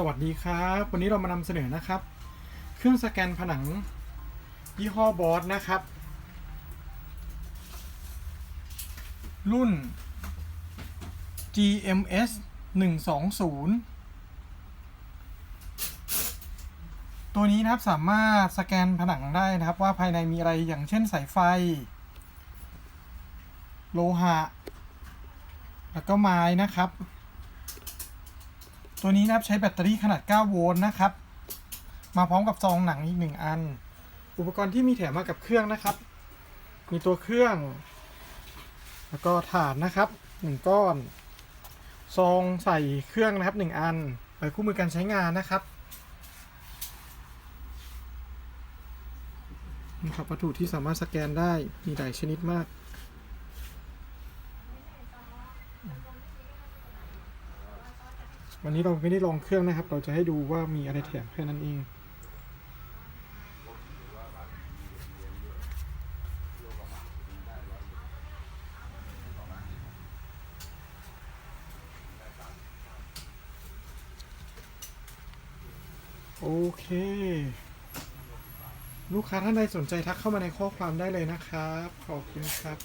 สวัสดีครับ วันนี้เรามานำเสนอนะครับ เครื่องสแกนผนังยี่ห้อบอสนะครับ รุ่น GMS 120 ตัวนี้นะครับสามารถสแกนผนังได้นะครับว่าภายในมีอะไรอย่างเช่นสายไฟ โลหะ แล้วก็ไม้นะครับ ตัวนี้นะครับใช้แบตเตอรี่ขนาด 9 โวลต์นะครับ มาพร้อมกับซองหนังอีก 1 อัน อุปกรณ์ที่มีแถมมากับเครื่องนะครับ มีตัวเครื่อง แล้วก็ถาดนะครับ 1 ก้อน ซองใส่เครื่องนะครับ 1 อันไปคู่มือการใช้งานนะครับนี่ครับวัตถุที่สามารถสแกนได้มีหลายชนิดมาก วันนี้เราไม่ได้ลองเครื่องนะครับ เราจะให้ดูว่ามีอะไรแถมแค่นั้นเอง โอเค ลูกค้าท่านใดสนใจทักเข้ามาในข้อความได้เลยนะครับ ขอบคุณครับ